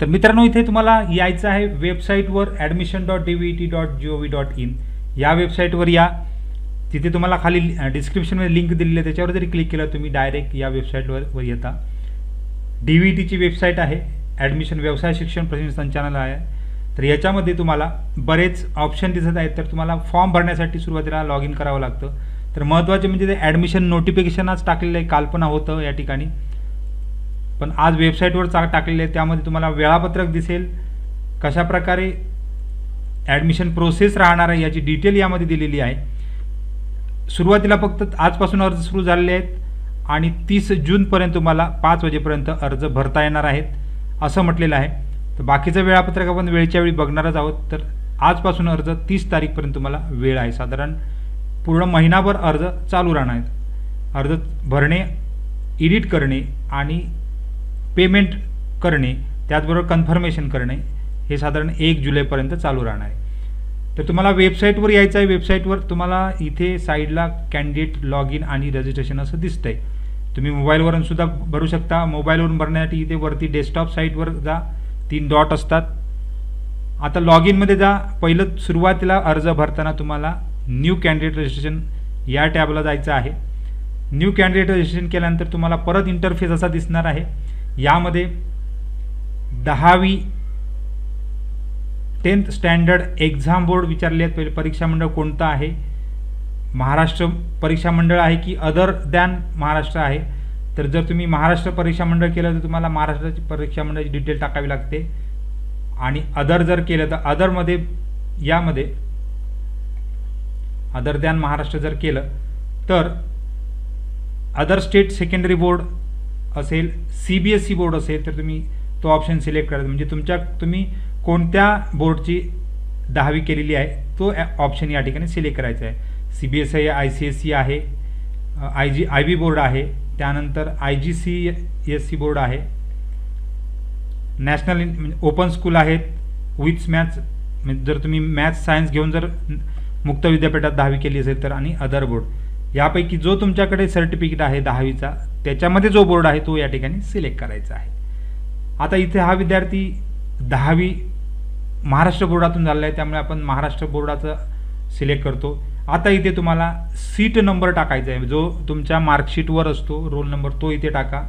तर मित्रांनो इथे तुम्हाला यायचं आहे वेबसाईटवर admission dot D V T dot G O V dot in या वेबसाईटवर या. तिथे तुम्हाला खाली डिस्क्रिप्शनमध्ये लिंक दिलेली आहे. त्याच्यावर जरी क्लिक केलं तुम्ही डायरेक्ट या वेबसाईटवर वर येता. डी व्ही टीची वेबसाईट आहे. ॲडमिशन व्यवसाय शिक्षण प्रशिक्षण संचालनालय आहे. तर याच्यामध्ये तुम्हाला बरेच ऑप्शन दिसत आहेत. तर तुम्हाला फॉर्म भरण्यासाठी सुरुवातीला लॉग इन करावं लागतं. तर महत्त्वाचे म्हणजे ते ॲडमिशन नोटिफिकेशनच टाकलेलं आहे. काल्पना होतं या ठिकाणी. पण आज वेबसाईटवर चा टाकलेले आहे त्यामध्ये तुम्हाला वेळापत्रक दिसेल. कशाप्रकारे ॲडमिशन प्रोसेस राहणार आहे याची डिटेल यामध्ये दिलेली आहे. सुरुवातीला फक्त आजपासून अर्ज सुरू झालेले आहेत आणि तीस जूनपर्यंत तुम्हाला पाच वाजेपर्यंत अर्ज भरता येणार आहेत असं म्हटलेलं आहे. तर बाकीचं वेळापत्रक आपण वेळच्या वेळी बघणारच आहोत. तर आजपासून अर्ज तीस तारीखपर्यंत तुम्हाला वेळ आहे साधारण. पूर्ण महिनाभर अर्ज चालू राहणार आहेत. अर्ज भरणे एडिट करणे आणि पेमेंट करणे त्याचबरोबर कन्फर्मेशन करणे हे साधारण एक जुलैपर्यंत चालू राहणार आहे. तर तुम्हाला वेबसाईटवर यायचं आहे. वेबसाईटवर तुम्हाला इथे साईडला कॅन्डिडेट लॉग इन आणि रजिस्ट्रेशन असं दिसतंय. तुम्ही मोबाईलवरून सुद्धा भरू शकता. मोबाईलवरून भरण्यासाठी इथे वरती डेस्कटॉप साईटवर जा. तीन डॉट असतात. आता लॉग इनमध्ये जा. पहिलं सुरुवातीला अर्ज भरताना तुम्हाला न्यू कॅन्डिडेट रजिस्ट्रेशन या टॅबला जायचं आहे. न्यू कॅन्डिडेट रजिस्ट्रेशन केल्यानंतर तुम्हाला परत इंटरफेस असा दिसणार आहे. यामध्ये दहावी टेन्थ स्टँडर्ड एक्झाम बोर्ड विचारले आहेत. पहिले परीक्षा मंडळ कोणतं आहे? महाराष्ट्र परीक्षा मंडळ आहे की अदर दॅन महाराष्ट्र आहे? तर जर तुम्ही महाराष्ट्र परीक्षा मंडळ केलं तर तुम्हाला महाराष्ट्राची परीक्षा मंडळाची डिटेल टाकावी लागते. आणि अदर जर केलं तर अदरमध्ये यामध्ये अदर दॅन महाराष्ट्र जर केलं तर अदर स्टेट सेकंडरी बोर्ड असेल C B S C board असेल तर तुम्ही तो ऑप्शन सिलेक्ट करायचा म्हणजे तुमच्या तुम्ही कोणत्या बोर्डची दहावी केलेली आहे तो ऑप्शन या ठिकाणी सिलेक्ट करायचा आहे. C B S I I C S C आहे I G I B board आहे त्यानंतर I G C S C board आहे. नॅशनल म्हणजे ओपन स्कूल आहेत विथ्स मॅथ्स म्हणजे जर तुम्ही मॅथ्स सायन्स घेऊन जर मुक्त विद्यापीठात दहावी केली असेल तर आणि अदर बोर्ड यापैकी जो तुमच्याकडे सर्टिफिकेट आहे दहावीचा त्याच्यामध्ये जो बोर्ड आहे तो या ठिकाणी सिलेक्ट करायचा आहे. आता इथे हा विद्यार्थी दहावी महाराष्ट्र बोर्डातून झालेला आहे त्यामुळे आपण महाराष्ट्र बोर्डाचं सिलेक्ट करतो. आता इथे तुम्हाला सीट नंबर टाकायचा आहे. जो तुमच्या मार्कशीटवर असतो रोल नंबर तो इथे टाका.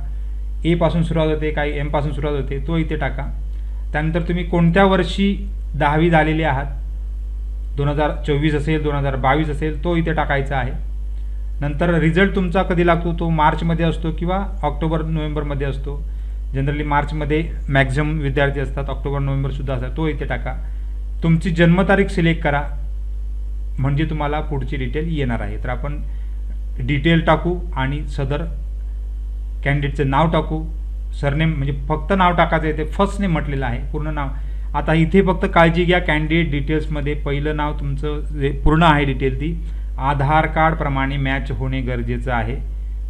एपासून सुरुवात होते काही एमपासून सुरुवात होते तो इथे टाका. त्यानंतर तुम्ही कोणत्या वर्षी दहावी झालेले आहात? दोन हजार चोवीस असेल दोन हजार बावीस असेल तो इथे टाकायचा आहे. नंतर रिझल्ट तुमचा कधी लागतो? तो मार्चमध्ये असतो किंवा ऑक्टोबर नोव्हेंबरमध्ये असतो. जनरली मार्चमध्ये मॅक्झिमम विद्यार्थी असतात ऑक्टोबर नोव्हेंबरसुद्धा असतात. तो इथे टाका. तुमची जन्मतारीख सिलेक्ट करा. म्हणजे तुम्हाला पुढची डिटेल येणार आहे. तर आपण डिटेल टाकू आणि सदर कॅन्डिडेटचं नाव टाकू. सरनेम म्हणजे फक्त नाव टाकायचं आहे ते फर्स्ट नेम म्हटलेलं आहे. पूर्ण नाव. आता इथे फक्त काळजी घ्या. कॅन्डिडेट डिटेल्समध्ये पहिलं नाव तुमचं जे पूर्ण आहे डिटेल ती. आधार कार्डप्रमाणे मॅच होणे गरजेचं आहे.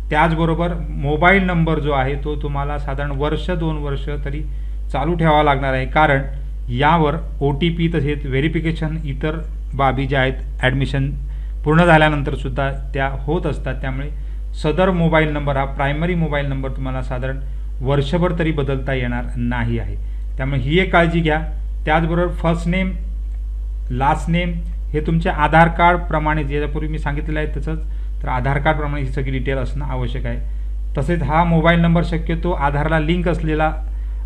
त्याचबरोबर मोबाईल नंबर जो आहे तो तुम्हाला साधारण वर्ष दोन वर्ष तरी चालू ठेवावा लागणार आहे. कारण यावर ओ टी पी तसेच व्हेरिफिकेशन इतर बाबी ज्या आहेत ॲडमिशन पूर्ण झाल्यानंतरसुद्धा त्या होत असतात. त्यामुळे सदर मोबाईल नंबर हा प्रायमरी मोबाईल नंबर तुम्हाला साधारण वर्षभर तरी बदलता येणार नाही आहे. त्यामुळे ही एक काळजी घ्या. त्याचबरोबर फर्स्ट नेम लास्ट नेम हे तुमच्या आधार कार्डप्रमाणे याच्यापूर्वी मी सांगितलेलं आहे तसंच तर आधार कार्डप्रमाणे ही सगळी डिटेल असणं आवश्यक आहे. तसेच हा मोबाईल नंबर शक्यतो आधारला लिंक असलेला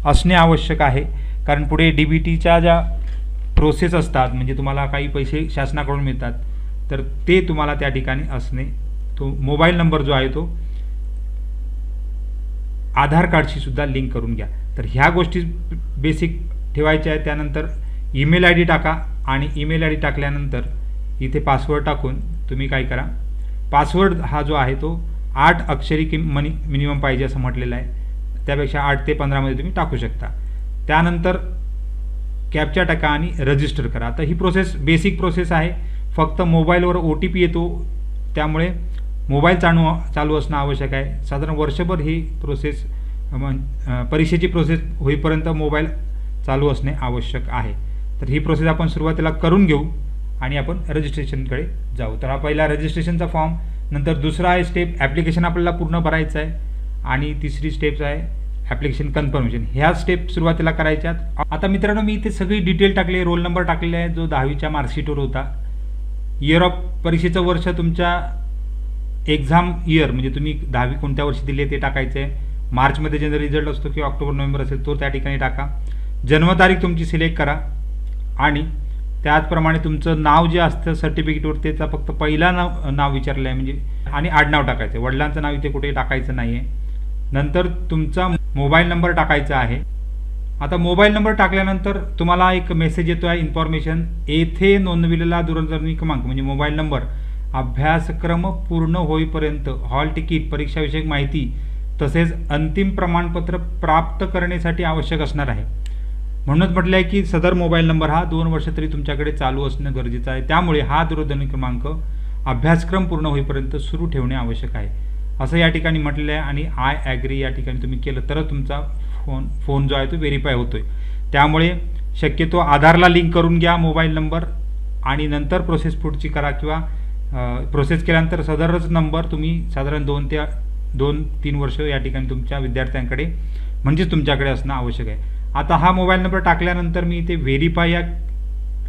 असणे आवश्यक आहे. कारण पुढे डी बी टीच्या ज्या प्रोसेस असतात म्हणजे तुम्हाला काही पैसे शासनाकडून मिळतात तर ते तुम्हाला त्या ठिकाणी असणे तो मोबाईल नंबर जो आहे तो आधार कार्डशी सुद्धा लिंक करून घ्या. तर ह्या गोष्टी बेसिक ठेवायच्या आहेत. त्यानंतर ईमेल आय डी टाका. आणि ईमेल आय डी टाकल्यानंतर इथे पासवर्ड टाकून तुम्ही काय करा. पासवर्ड हा जो आहे तो आठ अक्षरी कि मनी मिनिमम पाहिजे असं म्हटलेलं आहे. त्यापेक्षा आठ ते पंधरामध्ये तुम्ही टाकू शकता. त्यानंतर कॅपच्या टाका आणि रजिस्टर करा. आता ही प्रोसेस बेसिक प्रोसेस आहे. फक्त मोबाईलवर ओ टी पी येतो. त्यामुळे मोबाईल चालू चालू असणं आवश्यक आहे. साधारण वर्षभर ही प्रोसेस परीक्षेची प्रोसेस होईपर्यंत मोबाईल चालू असणे आवश्यक आहे. तर ही प्रोसेस आपण सुरुवातीला करून घेऊ आणि आपण रजिस्ट्रेशनकडे जाऊ. तर हा पहिला रजिस्ट्रेशनचा फॉर्म नंतर दुसरा आहे स्टेप ॲप्लिकेशन आपल्याला पूर्ण भरायचं आहे आणि तिसरी स्टेप्स आहे ॲप्लिकेशन कन्फर्मेशन ह्या स्टेप सुरुवातीला करायच्यात. आता मित्रांनो मी इथे सगळी डिटेल टाकली रोल नंबर टाकलेला आहे जो दहावीच्या मार्कशीटवर होता. इयर ऑफ परीक्षेचं वर्ष तुमच्या एक्झाम इयर म्हणजे तुम्ही दहावी कोणत्या वर्षी दिली ते टाकायचं आहे. मार्चमध्ये ज्यांचा रिझल्ट असतो किंवा ऑक्टोबर नोव्हेंबर असेल तो त्या ठिकाणी टाका. जन्मतारीख तुमची सिलेक्ट करा. आणि त्याचप्रमाणे तुमचं नाव जे असतं सर्टिफिकेटवर त्याचा फक्त पहिला नाव नाव विचारलं आहे म्हणजे आणि आडनाव टाकायचं. आहे वडिलांचं नाव इथे कुठे टाकायचं नाही आहे नंतर तुमचा मोबाईल नंबर टाकायचा आहे. आता मोबाईल नंबर टाकल्यानंतर तुम्हाला एक मेसेज येतो आहे इन्फॉर्मेशन येथे नोंदविलेला दूरध्वनी क्रमांक म्हणजे मोबाईल नंबर. अभ्यासक्रम पूर्ण होईपर्यंत हॉल तिकीट परीक्षाविषयक माहिती तसेच अंतिम प्रमाणपत्र प्राप्त करण्यासाठी आवश्यक असणार आहे. म्हणूनच म्हटलं आहे की सदर मोबाईल नंबर हा दोन वर्ष तरी तुमच्याकडे चालू असणं गरजेचं आहे. त्यामुळे हा दूरध्वनी क्रमांक अभ्यासक्रम पूर्ण होईपर्यंत सुरू ठेवणे आवश्यक आहे. असं या ठिकाणी म्हटलेलं आहे आणि आय ॲग्री या ठिकाणी तुम्ही केलं तरच तुमचा फोन फोन जो आहे तो व्हेरीफाय होतो आहे त्यामुळे शक्यतो आधारला लिंक करून घ्या मोबाईल नंबर आणि नंतर प्रोसेस पुढची करा किंवा प्रोसेस केल्यानंतर सदरच नंबर तुम्ही साधारण दोन ते दोन तीन वर्ष या ठिकाणी तुमच्या विद्यार्थ्यांकडे म्हणजेच तुमच्याकडे असणं आवश्यक आहे. आता हा मोबाईल नंबर टाकल्यानंतर मी इथे व्हेरीफाय या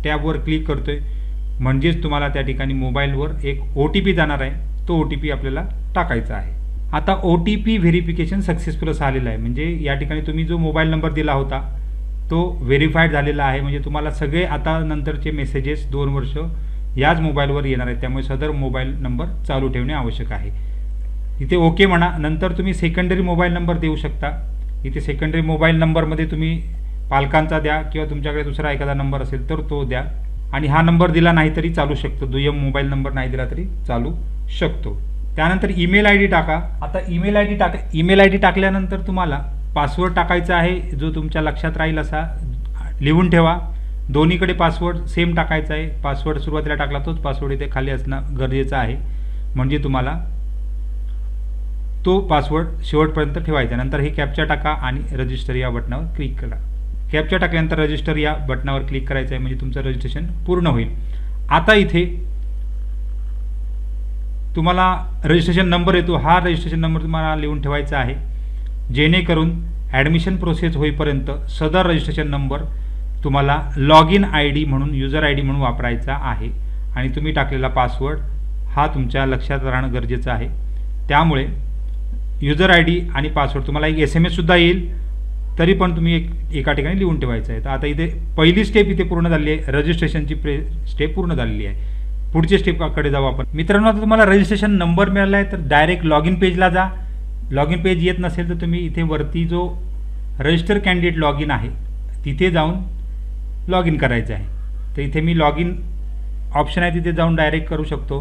टॅबवर क्लिक करतो आहे म्हणजेच तुम्हाला त्या ठिकाणी मोबाईलवर एक ओ टी पी जाणार आहे. तो ओ टी पी आपल्याला टाकायचा आहे. आता O T P verification successful असं आलेलं आहे. म्हणजे या ठिकाणी तुम्ही जो मोबाईल नंबर दिला होता तो व्हेरीफाईड झालेला आहे. म्हणजे तुम्हाला सगळे आता नंतरचे मेसेजेस दोन वर्ष याच मोबाईलवर येणार आहेत. त्यामुळे सदर मोबाईल नंबर चालू ठेवणे आवश्यक आहे. इथे ओके म्हणा. नंतर तुम्ही सेकंडरी मोबाईल नंबर देऊ शकता. इथे सेकंडरी मोबाईल नंबरमध्ये तुम्ही पालकांचा द्या किंवा तुमच्याकडे दुसरा एखादा नंबर असेल तर तो द्या. आणि हा नंबर दिला नाही तरी चालू शकतो. दुय्यम मोबाईल नंबर नाही दिला तरी चालू शकतो. त्यानंतर ईमेल आय डी टाका. आता ईमेल आय डी टाका ईमेल आय डी टाकल्यानंतर तुम्हाला पासवर्ड टाकायचा आहे. जो तुमच्या लक्षात राहील असा लिहून ठेवा. दोन्हीकडे पासवर्ड सेम टाकायचा आहे. पासवर्ड सुरुवातीला टाकला तोच पासवर्ड इथे खाली असणं गरजेचं आहे. म्हणजे तुम्हाला तो पासवर्ड शेवटपर्यंत ठेवायचा. नंतर हे कॅप्चा टाका आणि रजिस्टर या बटनावर क्लिक करा. कॅप्चा टाकल्यानंतर रजिस्टर या बटनावर क्लिक करायचं आहे म्हणजे तुमचं रजिस्ट्रेशन पूर्ण होईल. आता इथे तुम्हाला रजिस्ट्रेशन नंबर येतो. हा रजिस्ट्रेशन नंबर तुम्हाला लिहून ठेवायचा आहे. जेणेकरून ॲडमिशन प्रोसेस होईपर्यंत सदर रजिस्ट्रेशन नंबर तुम्हाला लॉग इन आय डी म्हणून युजर आय डी म्हणून वापरायचा आहे. आणि तुम्ही टाकलेला पासवर्ड हा तुमच्या लक्षात राहणं गरजेचं आहे. त्यामुळे युजर आय डी आणि पासवर्ड तुम्हाला एक एस एम एससुद्धा येईल. तरी पण तुम्ही एक एका ठिकाणी लिहून ठेवायचं आहे. तर आता इथे पहिली स्टेप इथे पूर्ण झाली आहे. रजिस्ट्रेशनची प्रे स्टेप पूर्ण झालेली आहे. पुढच्या स्टेपकडे जाऊ आपण. मित्रांनो आता तुम्हाला रजिस्ट्रेशन नंबर मिळाला आहे तर डायरेक्ट लॉग इन पेजला जा. लॉग इन पेज येत नसेल तर तुम्ही इथे वरती जो रजिस्टर कॅन्डिडेट लॉग इन आहे तिथे जाऊन लॉग इन करायचं आहे. तर इथे मी लॉग इन ऑप्शन आहे तिथे जाऊन डायरेक्ट करू शकतो.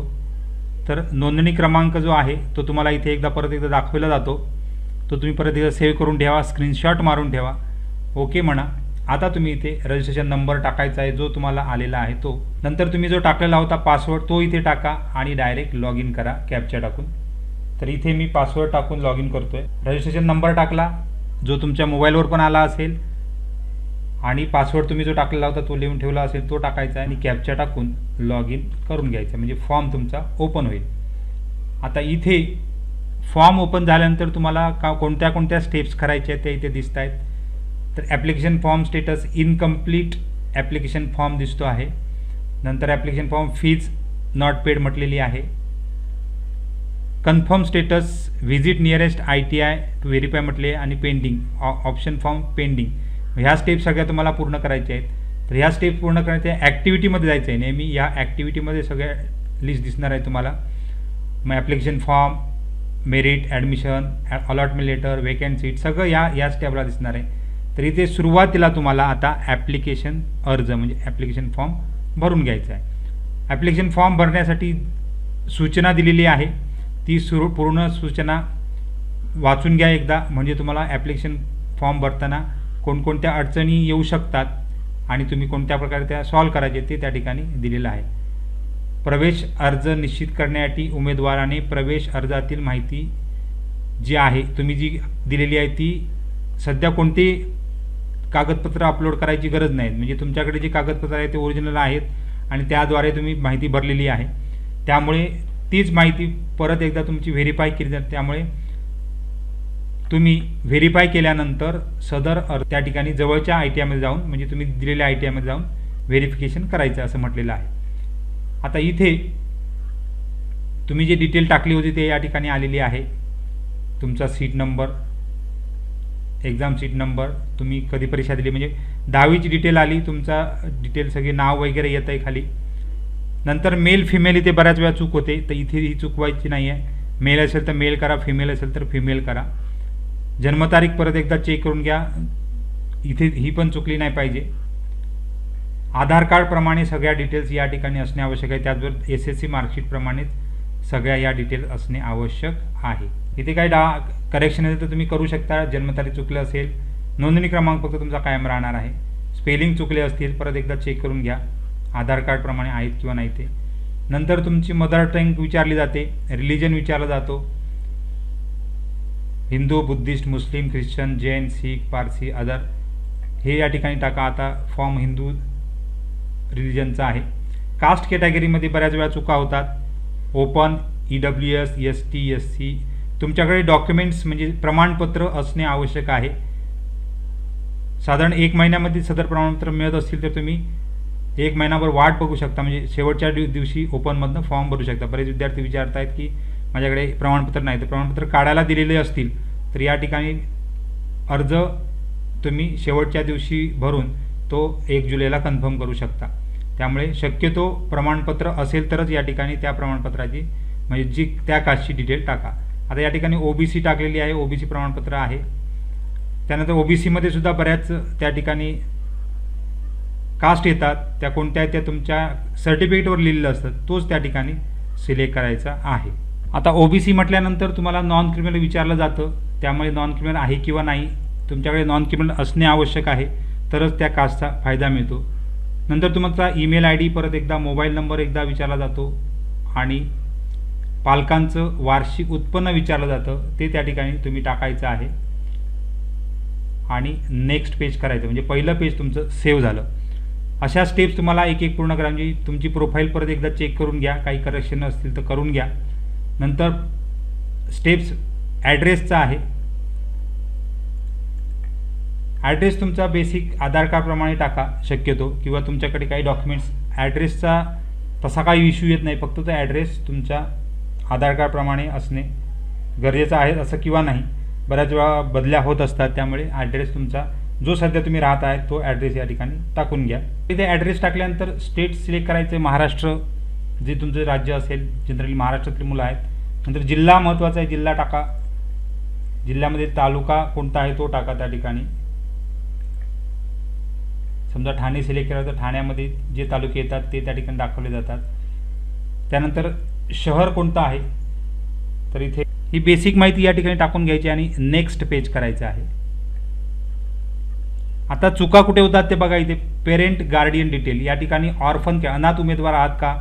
तर नोंदणी क्रमांक जो आहे तो तुम्हाला इथे एकदा परत एकदा दाखवला जातो. तो तुम्ही परत एकदा सेव्ह करून ठेवा स्क्रीनशॉट मारून ठेवा. ओके म्हणा. आता तुम्ही इथे रजिस्ट्रेशन नंबर टाकायचा आहे जो तुम्हाला आलेला आहे तो. नंतर तुम्ही जो टाकलेला होता पासवर्ड तो इथे टाका आणि डायरेक्ट लॉग इन करा कॅपच्या टाकून. तर इथे मी पासवर्ड टाकून लॉग इन करतोय. रजिस्ट्रेशन नंबर टाकला जो तुमच्या मोबाईलवर पण आला असेल आणि पासवर्ड तुम्ही जो टाकलेला होता तो लिहून ठेवला असेल तो टाकायचा आणि कॅपच्या टाकून लॉग इन करून घ्यायचा. म्हणजे फॉर्म तुमचा ओपन होईल. आता इथे फॉर्म ओपन झाल्यानंतर तुम्हाला का कोणत्या कोणत्या स्टेप्स करायच्या आहेत त्या इथे दिसत आहेत. तर application form status incomplete application form दिसतो आहे. नंतर application form fees not paid म्हटलेली आहे. Confirm status visit nearest I T I to verify म्हटले आणि पेंडिंग ऑप्शन फॉर्म पेंडिंग ह्या स्टेप सगळ्या तुम्हाला पूर्ण करायच्या आहेत. तर ह्या स्टेप पूर्ण करायच्या ॲक्टिव्हिटीमध्ये जायचं आहे. नेहमी या ॲक्टिव्हिटीमध्ये सगळ्या लिस्ट दिसणार आहे तुम्हाला. मग application form merit admission allotment letter vacant सगळं या या स्टेपला दिसणार आहे. तर इथे सुरुवातीला तुम्हाला आता ॲप्लिकेशन अर्ज म्हणजे ॲप्लिकेशन फॉर्म भरून घ्यायचा आहे. ॲप्लिकेशन फॉर्म भरण्यासाठी सूचना दिलेली आहे. ती सुरू पूर्ण सूचना वाचून घ्या एकदा. म्हणजे तुम्हाला ॲप्लिकेशन फॉर्म भरताना कोणकोणत्या अडचणी येऊ शकतात आणि तुम्ही कोणत्या प्रकारे त्या सॉल्व करायचे ते त्या ठिकाणी दिलेलं आहे. प्रवेश अर्ज निश्चित करण्यासाठी उमेदवाराने प्रवेश अर्जातील माहिती जी आहे तुम्ही जी दिलेली आहे ती सध्या कोणती कागदपत्र अपलोड करायची गरज नाही. म्हणजे तुमच्याकडे जे कागदपत्र आहे ते ओरिजिनल आहेत आणि त्याद्वारे तुम्ही माहिती भरलेली आहे. त्यामुळे तीच माहिती परत एकदा तुमची व्हेरीफाय केली जाते. त्यामुळे तुम्ही व्हेरीफाय केल्यानंतर सदर अर्ज त्या ठिकाणी जवळच्या आय टी आयमध्ये जाऊन म्हणजे तुम्ही दिलेल्या आय टी आयमध्ये जाऊन व्हेरिफिकेशन करायचं असं म्हटलेलं आहे. आता इथे तुम्ही जे डिटेल टाकली होती ते या ठिकाणी आलेली आहे. तुमचा seat number exam seat number तुम्ही कधी परीक्षा दिली म्हणजे दहावीची डिटेल आली तुमचा डिटेल सगळे नाव वगैरे येत आहे खाली. नंतर मेल फिमेल इथे बऱ्याच वेळा चूक होते तर इथे ही चूक व्हायची नाही आहे मेल असेल तर मेल करा फिमेल असेल तर फिमेल करा. जन्मतारीख परत एकदा चेक करून घ्या. इथे ही पण चुकली नाही पाहिजे. आधार कार्डप्रमाणे सगळ्या डिटेल्स या ठिकाणी असणे आवश्यक आहे. त्याचबरोबर एस एस सी मार्कशीटप्रमाणेच सगळ्या या डिटेल असणे आवश्यक आहे. इथे काही डा करेक्शन असेल तर तुम्ही करू शकता. जन्मतारीख चुकलं असेल नोंदणी क्रमांक फक्त तुमचा कायम राहणार आहे. स्पेलिंग चुकले असतील परत एकदा चेक करून घ्या. आधार कार्डप्रमाणे आहेत किंवा नाही ते. नंतर तुमची मदर टंग विचारली जाते. रिलिजन विचारला जातो. Hindu Buddhist Muslim Christian Jain Sikh Parsi other हे या ठिकाणी टाका. आता फॉर्म हिंदू रिलिजनचा आहे. कास्ट कॅटेगरीमध्ये बऱ्याच वेळा चुका होतात. Open E W S S T S C तुमच्याकडे डॉक्युमेंट्स म्हणजे प्रमाणपत्र असणे आवश्यक आहे. साधारण एक महिन्यामध्ये सदर प्रमाणपत्र मिळत असतील तर तुम्ही एक महिनाभर वाट बघू शकता. म्हणजे शेवटच्या दिवशी ओपनमधनं फॉर्म भरू शकता. बरेच विद्यार्थी विचारत आहेत की माझ्याकडे प्रमाणपत्र नाही. तर प्रमाणपत्र काढायला दिलेले असतील तर या ठिकाणी अर्ज तुम्ही शेवटच्या दिवशी भरून तो एक जुलैला कन्फर्म करू शकता. त्यामुळे शक्यतो प्रमाणपत्र असेल तरच या ठिकाणी त्या प्रमाणपत्राची म्हणजे जी त्या कास्टची डिटेल टाका. आता या ठिकाणी ओबीसी टाकलेली आहे ओबीसी प्रमाणपत्र आहे. त्यानंतर ओबीसीमध्ये सुद्धा बऱ्याच त्या ठिकाणी कास्ट येतात. त्या कोणत्या त्या तुमच्या सर्टिफिकेटवर लिहिलेलं असतं. तोच त्या ठिकाणी सिलेक्ट करायचा आहे. आता ओबीसी म्हटल्यानंतर तुम्हाला नॉन क्रिमिनल विचारलं जातं. त्यामुळे नॉन क्रिमिनल आहे किंवा नाही तुमच्याकडे नॉन क्रिमिनल असणे आवश्यक आहे. तरच त्या कास्टचा फायदा मिळतो. नंतर तुमचा ईमेल आय डी परत एकदा मोबाईल नंबर एकदा विचारला जातो. आणि पालकांचं वार्षिक उत्पन्न विचारलं जातं. ते त्या ठिकाणी तुम्ही टाकायचं आहे. आणि नेक्स्ट पेज करायचं. म्हणजे पहिलं पेज तुमचं सेव्ह झालं. अशा स्टेप्स तुम्हाला एक एक पूर्ण करा. म्हणजे तुमची प्रोफाईल परत एकदा चेक करून घ्या. काही करेक्शन असतील तर करून घ्या. नंतर स्टेप्स ॲड्रेसचा आहे. ॲड्रेस तुमचा बेसिक आधार कार्डप्रमाणे टाका शक्यतो. किंवा तुमच्याकडे काही डॉक्युमेंट्स ॲड्रेसचा तसा काही इश्यू येत नाही. फक्त तो ॲड्रेस तुमच्या आधार कार्डप्रमाणे असणे गरजेचं आहे असं किंवा नाही. बऱ्याच वेळा बदल्या होत असतात. त्यामुळे ॲड्रेस तुमचा जो सध्या तुम्ही राहत आहे तो ॲड्रेस या ठिकाणी टाकून घ्या. तिथे ॲड्रेस टाकल्यानंतर स्टेट सिलेक्ट करायचे महाराष्ट्र जे तुमचं राज्य असेल जनरली महाराष्ट्रातली मुलं आहेत नंतर जिल्हा महत्त्वाचा आहे जिल्हा टाका. जिल्ह्यामध्ये तालुका कोणता आहे तो टाका त्या ठिकाणी. समजा ठाणे सिलेक्ट केलं तर ठाण्यामध्ये जे तालुके येतात ते त्या ठिकाणी दाखवले जातात. त्यानंतर शहर कोणतं आहे? तर इथे ही बेसिक माहिती या ठिकाणी टाकून घ्यायची आणि नेक्स्ट पेज करायचं आहे. आता चुका कुठे होतात ते बघा इथे. पेरेंट गार्डियन डिटेल या ठिकाणी ऑर्फन किंवा अनाथ उमेदवार आहात का?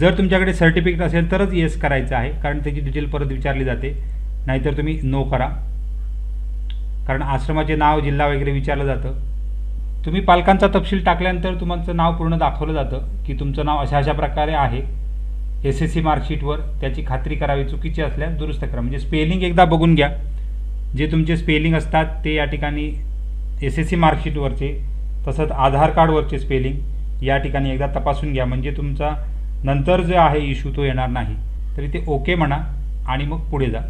जर तुमच्याकडे सर्टिफिकेट असेल तरच येस करायचं आहे कारण त्याची डिटेल परत विचारली जाते. नाहीतर तुम्ही नो करा. कारण आश्रमाचे नाव जिल्हा वगैरे विचारलं जातं. तुम्ही पालकांचा तपशील टाकल्यानंतर तुमचं नाव पूर्ण दाखवलं जातं की तुमचं नाव अशा अशा प्रकारे आहे. एस एस सी मार्कशीटवर त्याची खात्री करावी चुकीची असल्यास दुरुस्त करा. म्हणजे स्पेलिंग एकदा बघून घ्या. जे तुमचे स्पेलिंग असतात ते या ठिकाणी एस एस सी मार्कशीटवरचे तसंच आधार कार्डवरचे स्पेलिंग या ठिकाणी एकदा तपासून घ्या. म्हणजे तुमचा नंतर जे आहे इश्यू तो येणार नाही. तरी ते ओके म्हणा आणि मग पुढे जा.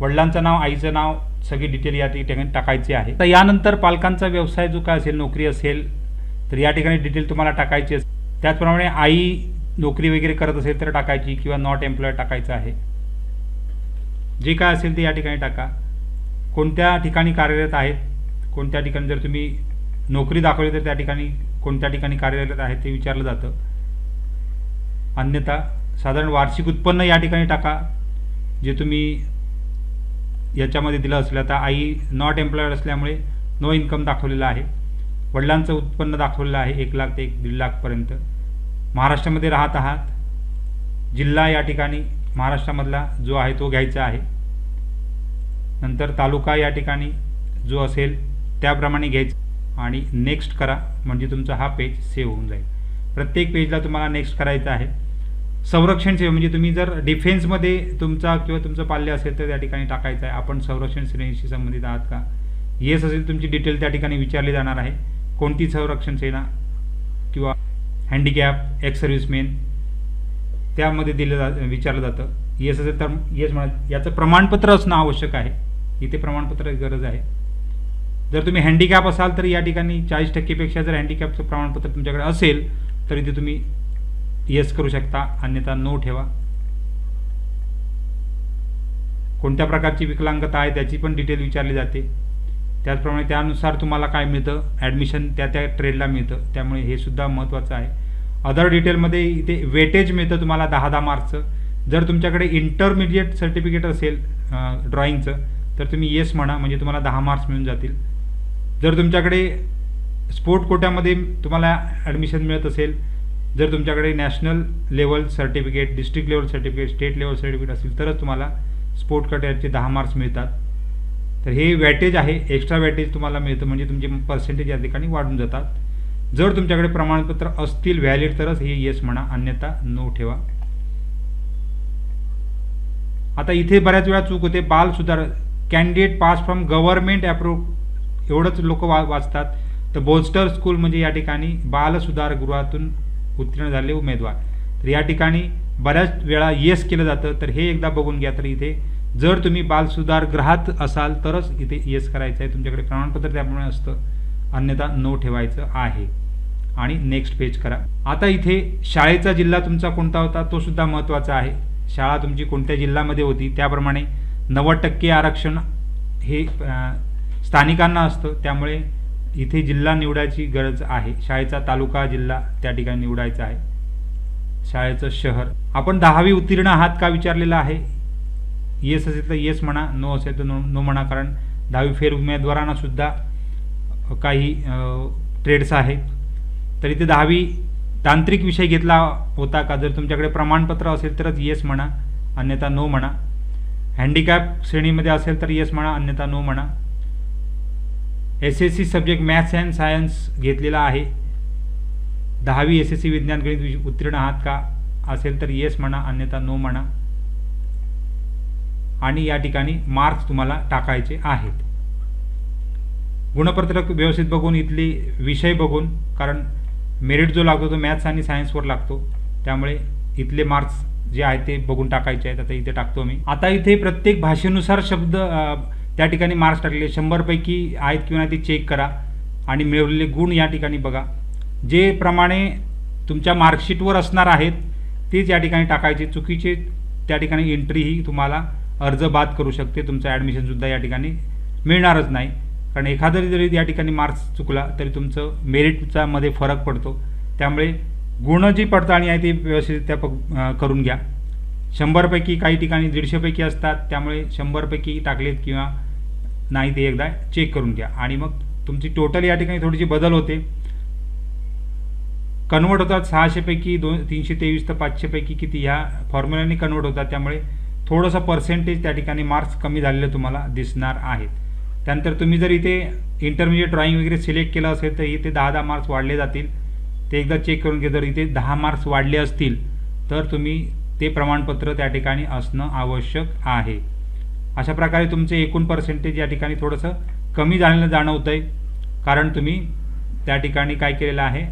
वडिलांचं नाव आईचं नाव सगळी डिटेल या ठिकाणी टाकायची आहे. तर यानंतर पालकांचा व्यवसाय जो काय असेल नोकरी असेल तर या ठिकाणी डिटेल तुम्हाला टाकायची असेल. त्याचप्रमाणे आई नोकरी वगैरे करत असेल तर टाकायची किंवा नॉट एम्प्लॉय टाकायचं आहे. जे काय असेल ते या ठिकाणी टाका. कोणत्या ठिकाणी कार्यरत आहेत कोणत्या ठिकाणी जर तुम्ही नोकरी दाखवली तर त्या ठिकाणी कोणत्या ठिकाणी कार्यरत आहे ते विचारलं जातं. अन्यथा साधारण वार्षिक उत्पन्न या ठिकाणी टाका जे तुम्ही याच्यामध्ये दिलं असलं. तर आई नॉट एम्प्लॉयड असल्यामुळे नो इन्कम दाखवलेलं आहे. वडिलांचं उत्पन्न दाखवलेलं आहे एक लाख ते एक दीड लाखपर्यंत महाराष्ट्रामध्ये राहत आहात. जिल्हा या ठिकाणी महाराष्ट्रामधला जो आहे तो घ्यायचा आहे. नंतर तालुका या ठिकाणी जो असेल त्याप्रमाणे घ्यायचं आणि नेक्स्ट करा. म्हणजे तुमचा हा पेज सेव्ह होऊन जाईल. प्रत्येक पेजला तुम्हाला नेक्स्ट करायचं आहे. संरक्षण सेवा म्हणजे तुम्ही जर डिफेन्समध्ये तुमचा किंवा तुमचं पाल्य असेल तर त्या ठिकाणी टाकायचं आहे. आपण संरक्षण सेनेशी संबंधित आहात का? येस असेल तुमची डिटेल त्या ठिकाणी विचारली जाणार आहे. कोणती संरक्षण सेना किंवा हँडिकॅप एक्स सर्व्हिसमेन त्यामध्ये दिलं जा विचारलं जातं. येस असेल तर येस म्हणा याचं प्रमाणपत्र असणं आवश्यक आहे. इथे प्रमाणपत्र गरज आहे. जर तुम्ही हँडिकॅप असाल तर या ठिकाणी चाळीस टक्केपेक्षा जर हँडिकॅपचं प्रमाणपत्र तुमच्याकडे असेल तर इथे तुम्ही येस करू शकता अन्यथा नो ठेवा. कोणत्या प्रकारची विकलांगता आहे त्याची पण डिटेल विचारली जाते. त्याचप्रमाणे त्यानुसार तुम्हाला काय मिळतं? ॲडमिशन त्या त्या ट्रेडला मिळतं. त्यामुळे हे सुद्धा महत्त्वाचं आहे. अदर डिटेलमध्ये इथे वेटेज मिळतं तुम्हाला दहा दहा मार्क्सचं जर तुमच्याकडे इंटरमिडिएट सर्टिफिकेट असेल ड्रॉइंगचं तर तुम्ही येस म्हणा म्हणजे तुम्हाला दहा मार्क्स मिळून जातील. जर तुमच्याकडे स्पोर्ट कोट्यामध्ये तुम्हाला ॲडमिशन मिळत असेल जर तुमच्याकडे national level certificate district level certificate state level certificate असेल तरच तुम्हाला स्पोर्ट कटरचे दहा मार्क्स मिळतात. तर हे वॅटेज आहे एक्स्ट्रा वॅटेज तुम्हाला मिळतं म्हणजे तुमचे पर्सेंटेज या ठिकाणी वाढून जातात. जर तुमच्याकडे प्रमाणपत्र असतील व्हॅलिड तरच हे येस म्हणा अन्यथा नो ठेवा. आता इथे बऱ्याच वेळा चूक होते बाल सुधार candidate pass from government approve एवढंच लोक वा वाचतात. तर बोस्टर स्कूल म्हणजे या ठिकाणी बाल उत्तीर्ण झालेले उमेदवार. तर या ठिकाणी बऱ्याच वेळा येस केलं जातं. तर हे एकदा बघून घ्या तर इथे जर तुम्ही बालसुधार असाल तरच इथे येस करायचं आहे. तुमच्याकडे प्रमाणपत्र त्याप्रमाणे असतं. अन्यथा नो ठेवायचं आहे. आणि नेक्स्ट पेज करा. आता इथे शाळेचा जिल्हा तुमचा कोणता होता? तो सुद्धा महत्त्वाचा आहे. शाळा तुमची कोणत्या जिल्ह्यामध्ये होती? त्याप्रमाणे नव्वद टक्के आरक्षण हे स्थानिकांना असतं. त्यामुळे इथे जिल्हा निवडायची गरज आहे. शाळेचा तालुका जिल्हा त्या ठिकाणी निवडायचा आहे. शाळेचं शहर. आपण दहावी उत्तीर्ण आहात का विचारलेला आहे? येस असेल तर येस म्हणा. नो असेल तर नो नो म्हणा. कारण दहावी फेर उमेदवारांना सुद्धा काही ट्रेड्स आहेत. तर इथे दहावी तांत्रिक विषय घेतला होता का? जर तुमच्याकडे प्रमाणपत्र असेल तरच येस म्हणा. अन्यथा नो म्हणा. हँडिकॅप श्रेणीमध्ये असेल तर येस म्हणा. अन्यथा नो म्हणा. S S C subject maths and science घेतलेला आहे. दहावी एस एस सी विज्ञान गणित उत्तीर्ण आहात का? असेल तर येस म्हणा अन्यथा नो म्हणा. आणि या ठिकाणी मार्क्स तुम्हाला टाकायचे आहेत. गुणपत्रक व्यवस्थित बघून इथली विषय बघून कारण मेरिट जो लागतो तो मॅथ्स आणि सायन्सवर लागतो. त्यामुळे इथले मार्क्स जे आहेत ते बघून टाकायचे आहेत. आता इथे टाकतो मी. आता इथे प्रत्येक भाषेनुसार शब्द त्या ठिकाणी मार्क्स टाकले शंभरपैकी आहेत किंवा नाही ते चेक करा. आणि मिळवलेले गुण या ठिकाणी बघा. जे प्रमाणे तुमच्या मार्कशीटवर असणार आहेत तेच या ठिकाणी टाकायचे. चुकीचे त्या ठिकाणी एंट्री ही तुम्हाला अर्ज बाद करू शकते. तुमचं ॲडमिशनसुद्धा या ठिकाणी मिळणारच नाही. कारण एखादा जरी या ठिकाणी मार्क्स चुकला तरी तुमचं मेरिटचा मध्ये फरक पडतो. त्यामुळे गुण जी पडताळणी आहे ती व्यवस्थित त्या करून घ्या. शंभरपैकी काही ठिकाणी दीडशेपैकी असतात. त्यामुळे शंभरपैकी टाकलेत किंवा नाही ते एकदा चेक करून घ्या. आणि मग तुमची टोटल या ठिकाणी थोडीशी बदल होते. कन्वर्ट होतात सहाशेपैकी दोन तीनशे तेवीस तर पाचशेपैकी किती? ह्या फॉर्म्युलाने कन्वर्ट होतात. त्यामुळे थोडंसं पर्सेंटेज त्या ठिकाणी मार्क्स कमी झालेले तुम्हाला दिसणार आहेत. त्यानंतर तुम्ही जर इथे इंटरमिजिएट ड्रॉइंग वगैरे सिलेक्ट केलं असेल तर इथे दहा दहा मार्क्स वाढले जातील. ते एकदा चेक करून घे जर इथे दहा मार्क्स वाढले असतील तर तुम्ही ते प्रमाणपत्र त्या ठिकाणी असणं आवश्यक आहे. अशा प्रकारे तुमचे एकूण पर्सेंटेज या ठिकाणी थोडंसं कमी झालेलं जाणवतं आहे कारण तुम्ही त्या ठिकाणी काय केलेलं आहे?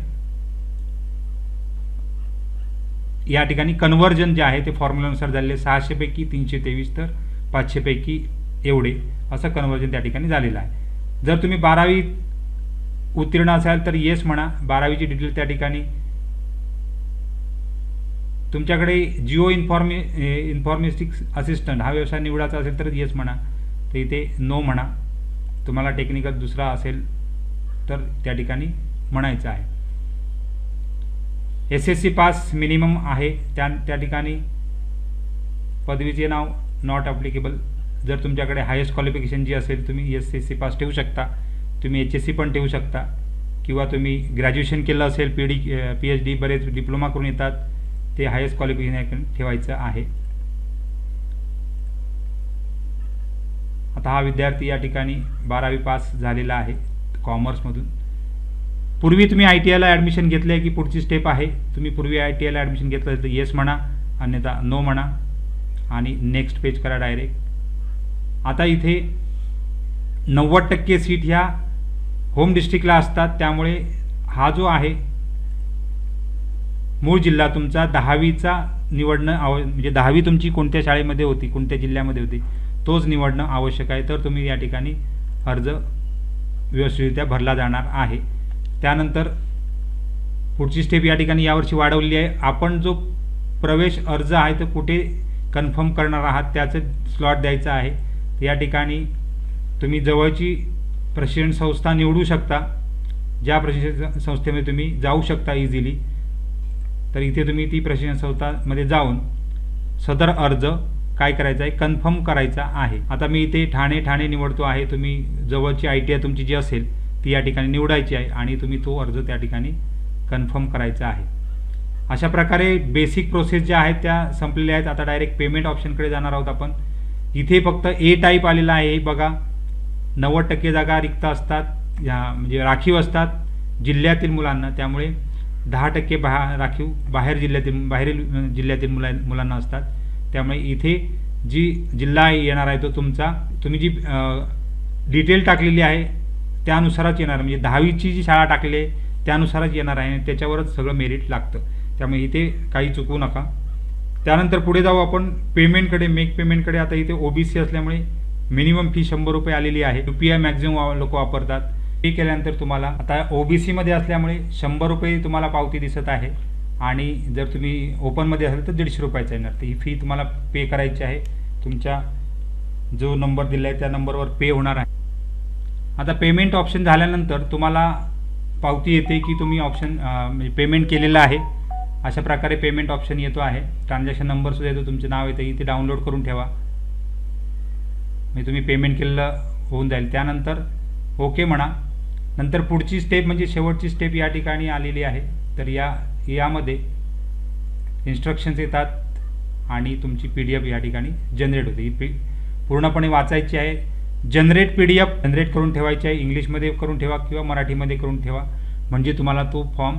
या ठिकाणी कन्व्हर्जन जे आहे ते फॉर्म्युलानुसार झालेले सहाशेपैकी तीनशे तेवीस तर पाचशेपैकी एवढे असं कन्व्हर्जन त्या ठिकाणी झालेलं आहे. जर तुम्ही बारावी उत्तीर्ण असाल तर येस म्हणा. बारावीची डिटेल त्या ठिकाणी तुमच्याकडे जिओ इन्फॉर्मे इन्फॉर्मेस्टिक्स असिस्टंट हा व्यवसाय निवडायचा असेल तर येस म्हणा. तर इथे नो म्हणा. तुम्हाला टेक्निकल दुसरा असेल तर त्या ठिकाणी म्हणायचं आहे. S S C pass minimum आहे. त्या त्या ठिकाणी पदवीचे नाव नॉट ॲप्लिकेबल जर तुमच्याकडे हायेस्ट क्वालिफिकेशन जी असेल तुम्ही एस एस सी पास ठेवू शकता. तुम्ही एच एस सी पण ठेवू शकता. किंवा तुम्ही ग्रॅज्युएशन केलं असेल P D P H D बरेच डिप्लोमा करून येतात. ते हायेस्ट क्वालिफिकेशन ठेवायचं आहे. आता हा विद्यार्थी या ठिकाणी बारावी पास झालेला आहे कॉमर्समधून पूर्वी तुम्ही आय टी आयला ॲडमिशन घेतलं आहे की पुढची स्टेप आहे? तुम्ही पूर्वी आय टी आयला ॲडमिशन घेतलं तर येस म्हणा अन्यथा नो म्हणा आणि नेक्स्ट पेज करा डायरेक्ट आता इथे नव्वद टक्के सीट ह्या होम डिस्ट्रिक्टला असतात त्यामुळे हा जो आहे मूळ जिल्हा तुमचा दहावीचा निवडणं आव म्हणजे दहावी तुमची कोणत्या शाळेमध्ये होती कोणत्या जिल्ह्यामध्ये होती तोच निवडणं आवश्यक आहे. तर तुम्ही या ठिकाणी अर्ज व्यवस्थितरित्या भरला जाणार आहे. त्यानंतर पुढची स्टेप या ठिकाणी यावर्षी वाढवली आहे. आपण जो प्रवेश अर्ज आहे तो कुठे कन्फर्म करणार आहात त्याचं स्लॉट द्यायचं आहे. या ठिकाणी तुम्ही जवळची प्रशिक्षण संस्था निवडू शकता. ज्या प्रशिक्षण संस्थेमध्ये तुम्ही जाऊ शकता इझिली तर इथे तुम्ही ती प्रशिक्षण संस्थामध्ये जाऊन सदर अर्ज काय करायचा आहे कन्फर्म करायचा आहे. आता मी इथे ठाणे ठाणे निवडतो आहे. तुम्ही जवळची आय टी आय तुमची जी असेल ती या ठिकाणी निवडायची आहे आणि तुम्ही तो अर्ज त्या ठिकाणी कन्फर्म करायचा आहे. अशा प्रकारे बेसिक प्रोसेस ज्या आहेत त्या संपलेल्या आहेत. आता डायरेक्ट पेमेंट ऑप्शनकडे जाणार आहोत आपण. इथे फक्त ए टाईप आलेला आहे. बघा नव्वद टक्के जागा रिक्त असतात. या म्हणजे राखीव असतात जिल्ह्यातील मुलांना. त्यामुळे दहा टक्के बहा राखीव बाहेर जिल्ह्यातील बाहेरील जिल्ह्यातील मुला मुलांना असतात. त्यामुळे इथे जी जिल्हा येणार आहे तो तुमचा तुम्ही जी डिटेल टाकलेली आहे त्यानुसारच येणार. म्हणजे दहावीची जी शाळा टाकली आहे त्यानुसारच येणार आहे आणि त्याच्यावरच सगळं मेरिट लागतं. त्यामुळे इथे काही चुकवू नका. त्यानंतर पुढे जाऊ आपण. पेमेंटकडे मेक पेमेंटकडे आता इथे ओबीसी असल्यामुळे मिनिमम फी शंभर रुपये आलेली आहे. यू पी आय मॅक्झिमम लोक वापरतात. पे केल्यानंतर तुम्हाला आता ओबीसीमध्ये असल्यामुळे शंभर रुपये तुम्हाला पावती दिसत आहे. आणि जर तुम्ही ओपनमध्ये असाल तर दीडशे रुपयाचा येणार. तर ही फी तुम्हाला पे करायची आहे. तुमच्या जो नंबर दिला आहे त्या नंबरवर पे होणार आहे. आता पेमेंट ऑप्शन झाल्यानंतर तुम्हाला पावती येते की तुम्ही ऑप्शन म्हणजे पेमेंट केलेलं आहे. अशा प्रकारे पेमेंट ऑप्शन येतो आहे. ट्रान्झॅक्शन नंबरसुद्धा येतो. तुमचे नाव येतं. इथे डाउनलोड करून ठेवा. म्हणजे तुम्ही पेमेंट केलेलं होऊन जाईल. त्यानंतर ओके म्हणा. नंतर पुढची स्टेप म्हणजे शेवटची स्टेप या ठिकाणी आलेली आहे. तर या यामध्ये इन्स्ट्रक्शन्स येतात आणि तुमची पी डी एफ या ठिकाणी जनरेट होते. ही पी पूर्णपणे वाचायची आहे. Generate P D F generate करून ठेवायची आहे. इंग्लिशमध्ये करून ठेवा किंवा मराठीमध्ये करून ठेवा. म्हणजे तुम्हाला तो फॉर्म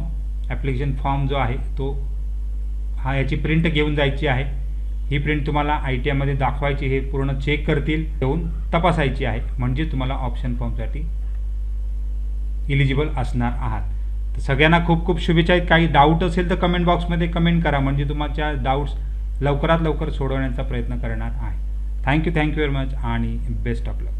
ॲप्लिकेशन फॉर्म जो आहे तो हा याची प्रिंट घेऊन जायची आहे. ही प्रिंट तुम्हाला आय टी आयमध्ये दाखवायची हे पूर्ण चेक करतील. देऊन तपासायची आहे. म्हणजे तुम्हाला ऑप्शन फॉर्मसाठी इलिजिबल असणार आहात. तर सगळ्यांना खूप खूप शुभेच्छा आहेत. काही डाऊट असेल तर कमेंट बॉक्समध्ये कमेंट करा. म्हणजे तुमच्या डाऊट्स लवकरात लवकर सोडवण्याचा प्रयत्न करणार आहे. Thank you thank you very much आणि बेस्ट ऑफ लक